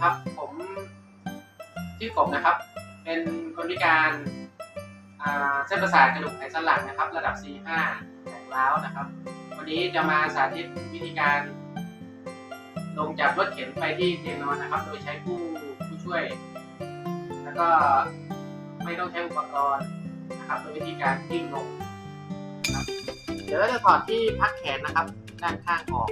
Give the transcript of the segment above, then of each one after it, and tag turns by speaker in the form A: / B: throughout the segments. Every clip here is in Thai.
A: ครับ ผมชื่อกบนะครับ เป็นคนพิการเส้นประสาทกระดูกไขสันหลังนะครับ ระดับ C5 แตกร้าวนะครับ วันนี้จะมาสาธิตวิธีการ ลงจากรถเข็นไปที่เตียงนอนนะครับ โดยใช้ผู้ผู้ช่วย แล้วก็ไม่ต้องใช้อุปกรณ์นะครับโดยวิธีการกิ้งลงนะครับเดี๋ยวเราจะถอดที่พักแขนนะครับ ด้านข้างออก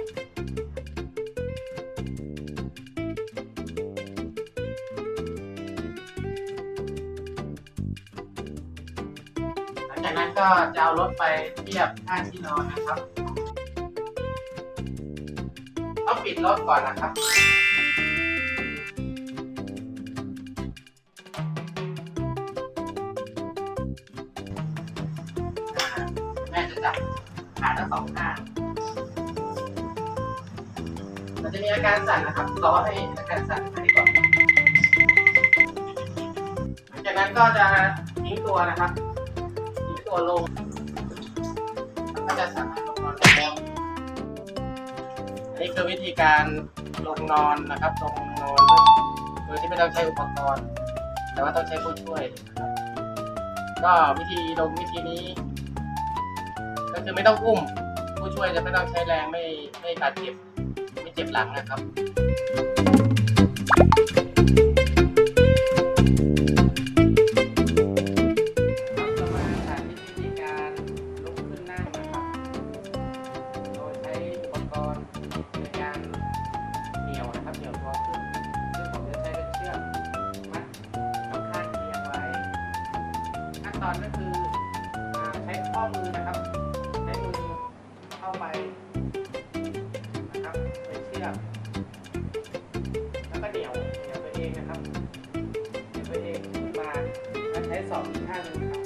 A: จากนั้นก็จะเอารถไปเทียบข้างที่นอนนะครับต้องปิดรถก่อนนะครับ แม่จะจับขาทั้งสองข้างมันจะมีอาการสั่นนะครับรอให้อาการสั่นหายก่อนหลังจากนั้นก็จะทิ้งตัวนะครับ ตัวลงก็จะสามารถลงนอนได้แล้วอันนี้คือวิธีการลงนอนนะครับลงนอนโดยที่ไม่ต้องใช้อุปกรณ์ แต่ว่าต้องใช้ผู้ช่วยนะครับก็วิธีลงวิธีนี้ ก็คือไม่ต้องอุ้ม ผู้ช่วยจะไม่ต้องใช้แรงไม่ไม่บาดเจ็บไม่เจ็บหลังนะครับครับ อนก็คือใช้ข้อมือนะครับ ใช้มือเข้าไปนะครับในเชือกแล้วก็เหนี่ยวเหนี่ยวตัวเองนะครับเหนี่ยวตัวเองมาแล้วใช้สองอีกข้างหนึงครับ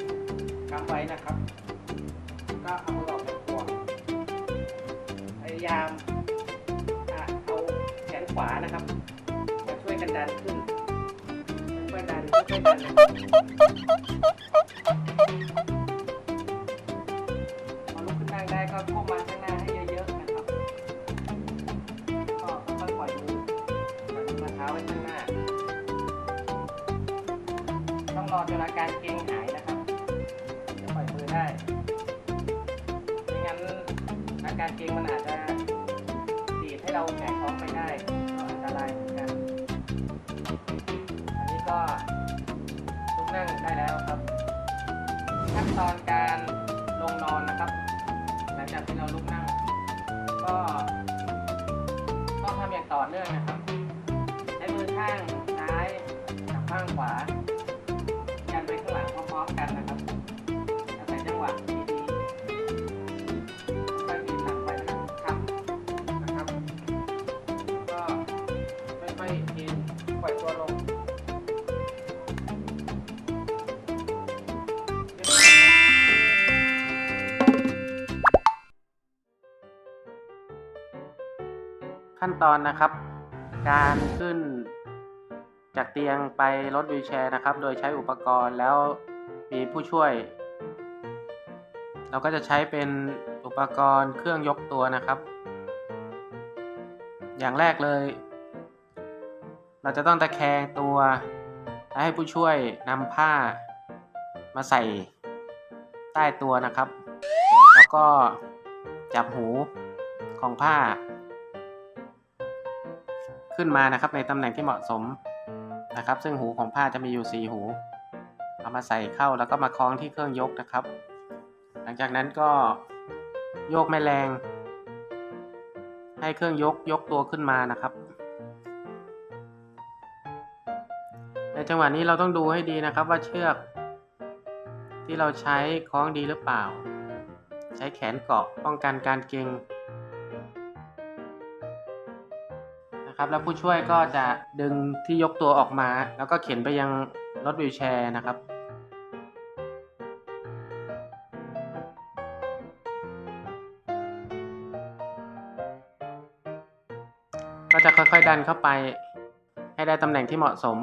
A: กำไว้นะครับ ก็เอามือออกจากวงพยายามเอาแขนขวานะครับมาช่วยกันดันขึ้น ช่วยดันช่วยดันพอลุกขึ้นนั่งได้ก็ก้มมาข้างหน้าให้เยอะๆนะครับก็ค่อยๆปล่อยมือปล่อยมือมาเท้าไว้ข้างหน้า ต้องรอจนอาการเกร็งหายนะครับจะปล่อยมือได้ไม่งั้นอาการเกร็งมันอาจจะดีดให้เราแหง ตอนการลงนอนนะครับ หลังจากที่เราลุกนั่ง ก็ต้องทำอย่างต่อเนื่องนะครับ ใช้มือข้างซ้ายกับข้างขวายันไปข้างหลังพร้อมๆกันนะครับอาศัยจังหวะ ขั้นตอนนะครับ การขึ้นจากเตียงไปรถวีลแชร์นะครับ โดยใช้อุปกรณ์แล้วมีผู้ช่วย เราก็จะใช้เป็นอุปกรณ์เครื่องยกตัวนะครับ อย่างแรกเลย เราจะต้องตะแคงตัวและให้ผู้ช่วยนำผ้ามาใส่ใต้ตัวนะครับ แล้วก็จับหูของผ้า ขึ้นมานะครับในตำแหน่งที่เหมาะสมนะครับ ซึ่งหูของผ้าจะมีอยู่ 4 หู เอามาใส่เข้าแล้วก็มาคล้องที่เครื่องยกนะครับ หลังจากนั้นก็โยกแม่แรง ให้เครื่องยกยกตัวขึ้นมานะครับ ในจังหวะนี้เราต้องดูให้ดีนะครับว่าเชือกที่เราใช้คล้องดีหรือเปล่า ใช้แขนเกาะป้องกันการเกร็ง ครับแล้วผู้ช่วยก็จะดึงที่ยกตัวออกมา แล้วก็เข็นไปยังรถวิวแชร์นะครับ ก็จะค่อยๆดันเข้าไปให้ได้ตำแหน่งที่เหมาะสม